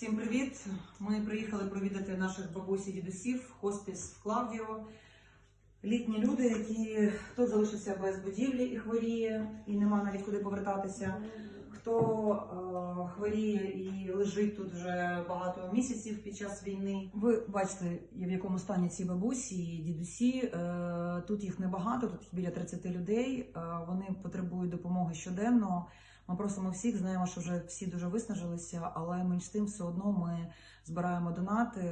Всім привіт! Ми приїхали провідати наших бабусь і дідусів, хоспіс в Клавдіо. Літні люди, які хто залишився без будівлі і хворіє, і нема навіть куди повертатися. Хто е, хворіє і лежить тут вже багато місяців під час війни. Ви бачите, в якому стані ці бабусі і дідусі. Е, тут їх небагато, тут біля 30 людей. Е, вони потребують допомоги щоденно. Ми просимо всіх, знаємо, що вже всі дуже виснажилися, але менш тим все одно ми збираємо донати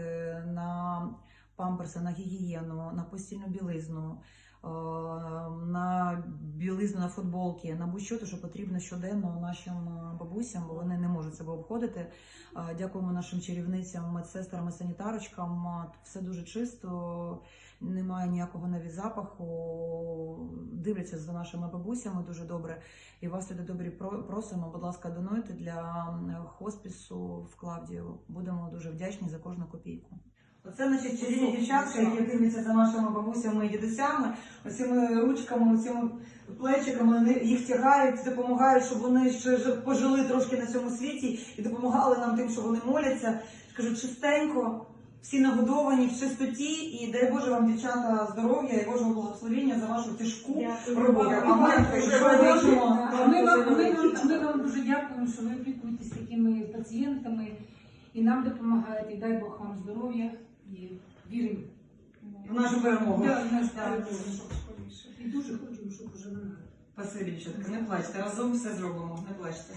на памперси, на гігієну, на постільну білизну, е, на білизну на футболки, на будь-що, що потрібно щоденно нашим е, бабусям, бо вони не можуть себе обходити. Е, Дякуємо нашим чарівницям, медсестрам і санітарочкам. Е, Все дуже чисто, немає ніякого навіть запаху. Дивляться за нашими бабусями дуже добре. І вас люди добрі про- просимо, будь ласка, донуйте для хоспісу в Клавдію. Будемо дуже вдячні за кожну копійку. Оце значить чарівні дівчатка, які дивляться за нашими бабусями і дідусями, оцими ручками, оцими плечиками, вони їх тягають, допомагають, щоб вони ще пожили трошки на цьому світі і допомагали нам тим, що вони моляться. Кажу, чистенько, всі нагодовані в чистоті, і дай Боже вам, дівчата, здоров'я і Божого благословення за вашу тяжку роботу. А ми ми вам дуже дякуємо, що ви опікуєтесь такими пацієнтами і нам допомагаєте. І дай Бог вам здоров'я і віримо. в нашу перемогу. Да, в нас перемога. І дуже хочемо, щоб уже вона. Спасибі, дівчатка, не плачте. Разом все зробимо, не плачте.